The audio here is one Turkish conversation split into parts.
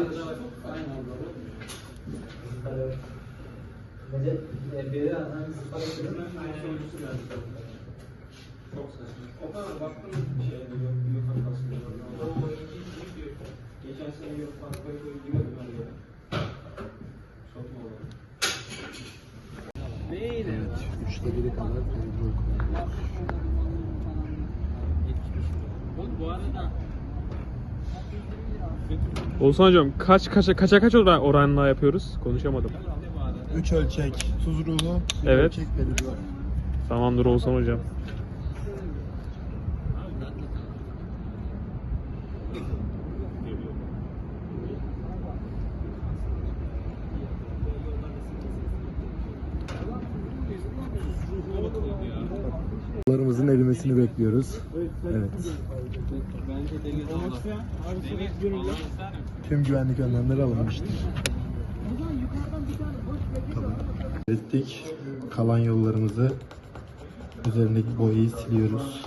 Çok saçma. O kadar baktım şeye de yok, yok hatasında. O Geçen sene yok, fark koy koy giriyordum ben de. Sokma olarak. Neydi? Evet, üçte biri kadar petrol kullanıyoruz. Oğlum bu arada Olsan hocam kaç kaça kaça kaç oran, oranla yapıyoruz? Konuşamadım. Üç ölçek tuz ruhu, bir Evet. ölçek. Tamamdır Olsan hocam. Yollarımızın erimesini bekliyoruz. Evet. Tüm güvenlik önlemleri alınmıştır. Ettik. Kalan yollarımızı üzerindeki boyayı siliyoruz.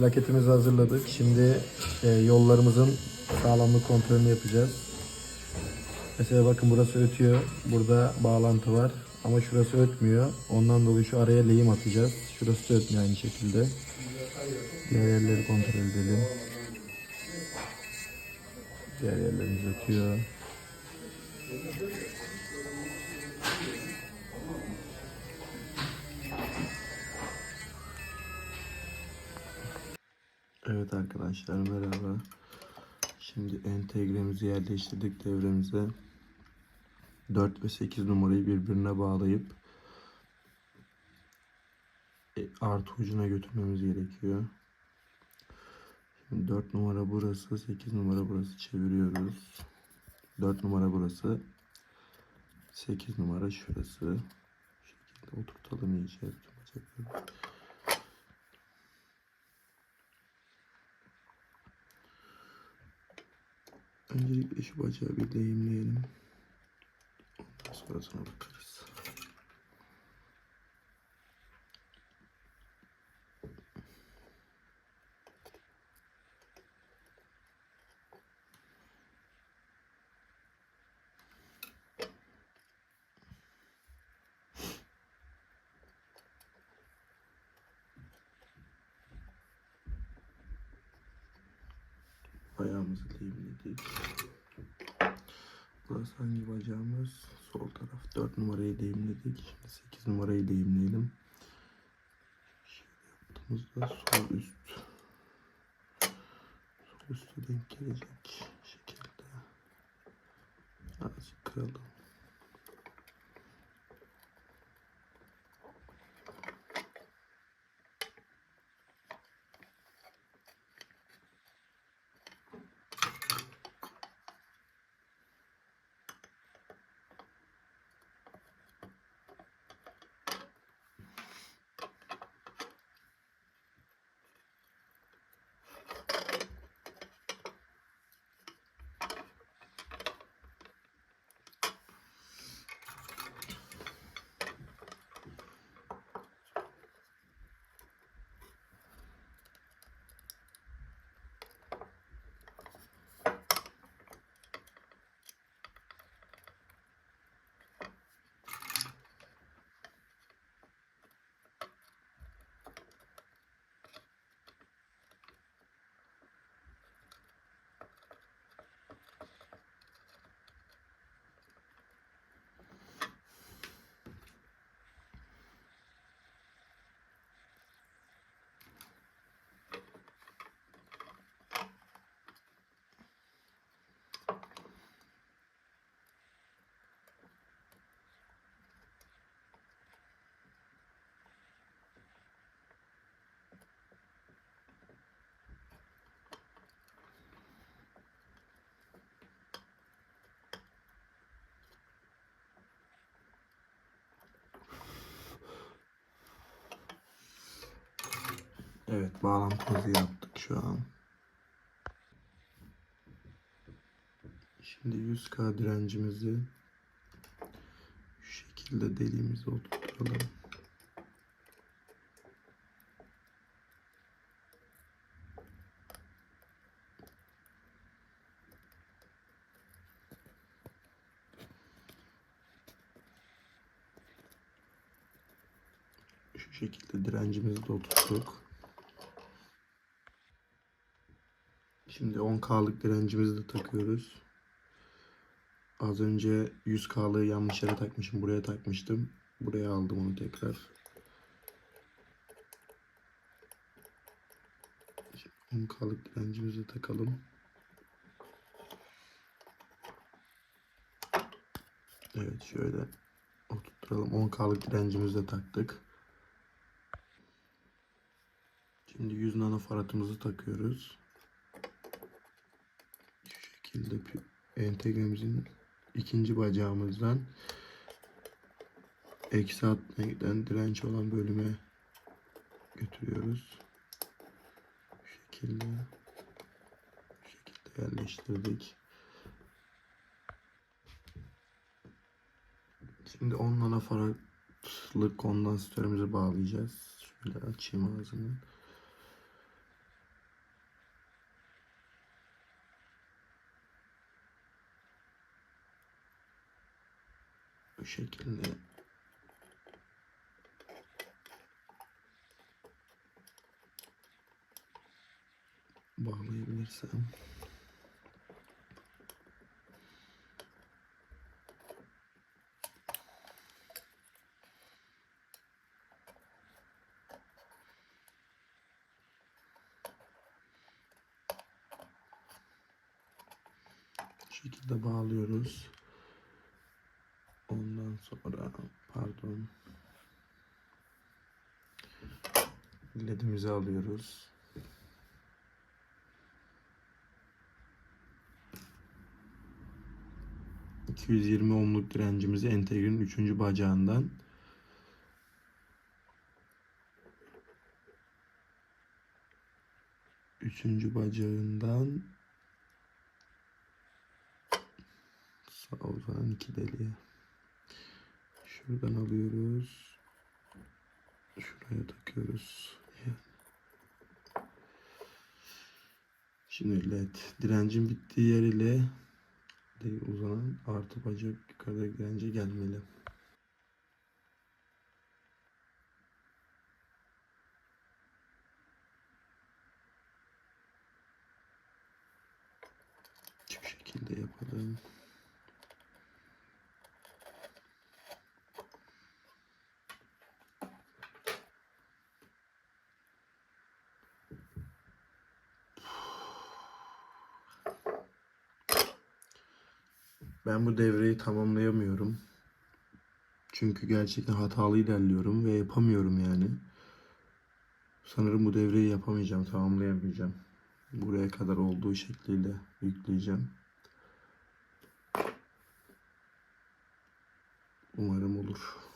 Plaketimizi hazırladık. Şimdi e, yollarımızın sağlamlık kontrolünü yapacağız. Mesela bakın burası ötüyor. Burada bağlantı var. Ama şurası ötmüyor. Ondan dolayı şu araya lehim atacağız. Şurası da ötmüyor aynı şekilde. Diğer yerleri kontrol edelim. Diğer yerlerimiz ötüyor. Evet arkadaşlar merhaba. Şimdi entegremizi yerleştirdik devremize. 4 ve 8 numarayı birbirine bağlayıp e, artı ucuna götürmemiz gerekiyor. Şimdi 4 numara burası, 8 numara burası çeviriyoruz. 4 numara burası. 8 numara şurası. Şu şekilde oturtalım iyice tüm Öncelikle şu bacağı bir lehimleyelim. Ondan sonrasına bakarız. Ayağımızı lehimledik. Burası hangi bacağımız? Sol taraf. 4 numarayı lehimledik. Şimdi 8 numarayı lehimleyelim. Şöyle yaptığımızda sol üst. Sol üste denk gelecek şekilde. Azıcık kıralım. Evet bağlantımızı yaptık şu an. Şimdi 100k direncimizi şu şekilde deliğimize oturtalım. Şu şekilde direncimizi de oturttuk. Şimdi 10K'lık direncimizi de takıyoruz. Az önce 100K'lığı yanlış yere takmışım. Buraya takmıştım. Buraya aldım onu tekrar. Şimdi 10K'lık direncimizi takalım. Evet şöyle oturtturalım. 10K'lık direncimizi de taktık. Şimdi 100 nanofaratımızı takıyoruz. Şekilde entegremizin ikinci bacağımızdan eksi 60'a giden direnç olan bölüme götürüyoruz. Şu şekilde şu şekilde yerleştirdik. Şimdi 10 nanofaratlık kondansatörümüzü bağlayacağız. Şöyle açayım ağzını. Bu şekilde bağlayabilirsem. Şekilde bağlıyoruz. Ondan sonra pardon ledimizi alıyoruz. ...220 ohmluk direncimizi entegrenin 3. bacağından... ...üçüncü bacağından... ...sağ uzanan iki deliğe... Şuradan alıyoruz. Şuraya takıyoruz. Şimdi led direncin bittiği yer ile uzanan artı bacak yukarıda dirence gelmeli. Şekilde yapalım. Ben bu devreyi tamamlayamıyorum. Çünkü gerçekten hatalı ilerliyorum ve yapamıyorum yani. Sanırım bu devreyi yapamayacağım, tamamlayamayacağım. Buraya kadar olduğu şekliyle yükleyeceğim. Umarım olur.